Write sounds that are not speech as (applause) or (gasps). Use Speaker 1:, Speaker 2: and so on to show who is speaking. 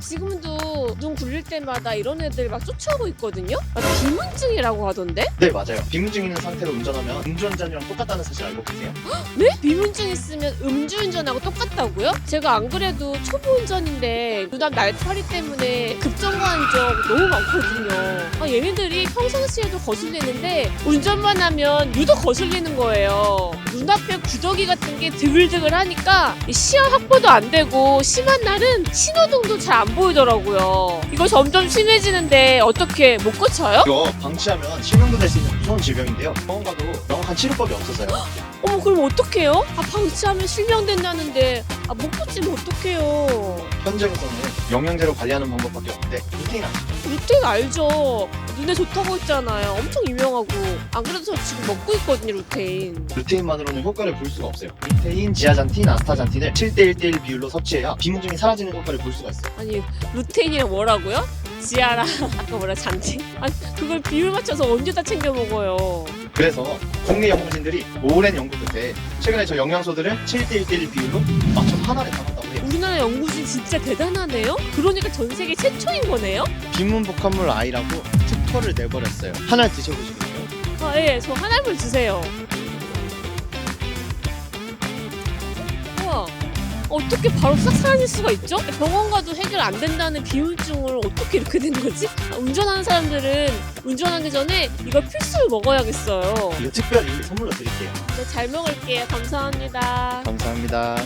Speaker 1: 지금도 눈 굴릴 때마다 이런 애들 막 쫓아오고 있거든요? 아, 비문증이라고 하던데?
Speaker 2: 네 맞아요. 비문증 있는 상태로 운전하면 음주운전이랑 똑같다는 사실 알고 계세요? (gasps)
Speaker 1: 네? 비문증 있으면 음주운전하고 똑같다고요? 제가 안 그래도 초보 운전인데 눈앞 날파리 때문에 급정거한 적 너무 많거든요. 아, 얘네들이 평상시에도 거슬리는데 운전만 하면 유독 거슬리는 거예요. 눈앞에 구더기 같은 게 드글드글 하니까 이 시야 확보도 안 되고 심한 날은 신호등도 잘 안 보이더라고요. 이거 점점 심해지는데 어떻게 못 고쳐요?
Speaker 2: 이거 방치하면 실명도 될 수 있는 무서운 질병인데요. 병원 가도 명확한 치료법이 없어서요. (gasps)
Speaker 1: 어머 그럼 어떡해요? 아 방치하면 실명된다는데 아 못 고치면 어떡해요?
Speaker 2: 현재로서는 영양제로 관리하는 방법밖에 없는데 루테인 아시죠?
Speaker 1: 루테인 알죠? 눈에 좋다고 했잖아요. 엄청 유명하고 안 그래도 저 지금 먹고 있거든요 루테인.
Speaker 2: 루테인만으로는 효과를 볼 수가 없어요. 루테인, 지아잔틴, 아스타잔틴을 7대1대1 비율로 섭취해야 비문증이 사라지는 효과를 볼 수가 있어요.
Speaker 1: 아니 루테인이랑 뭐라고요? 지아라 (laughs) 아까 뭐라 잔팅? 아니 그걸 비율 맞춰서 언제 다 챙겨 먹어요?
Speaker 2: 그래서 국내 연구진들이 오랜 연구 끝에 최근에 저 영양소들을 7대1대1 비율로 맞춰 하나를 담았다고.
Speaker 1: 우리나라 연구진 진짜 대단하네요. 그러니까 전 세계 최초인 거네요.
Speaker 2: 비문 복합물 아이라고 특허를 내버렸어요. 하나 드셔보시겠어요?
Speaker 1: 아 예, 저 한알물 주세요. 우와. 어떻게 바로 싹 사라질 수가 있죠? 병원 가도 해결 안 된다는 비울증을 어떻게 이렇게 된 거지? 아, 운전하는 사람들은 운전하기 전에 이걸 필수로 먹어야겠어요.
Speaker 2: 이거 특별히 선물로 드릴게요.
Speaker 1: 네, 잘 먹을게요. 감사합니다.
Speaker 2: 감사합니다.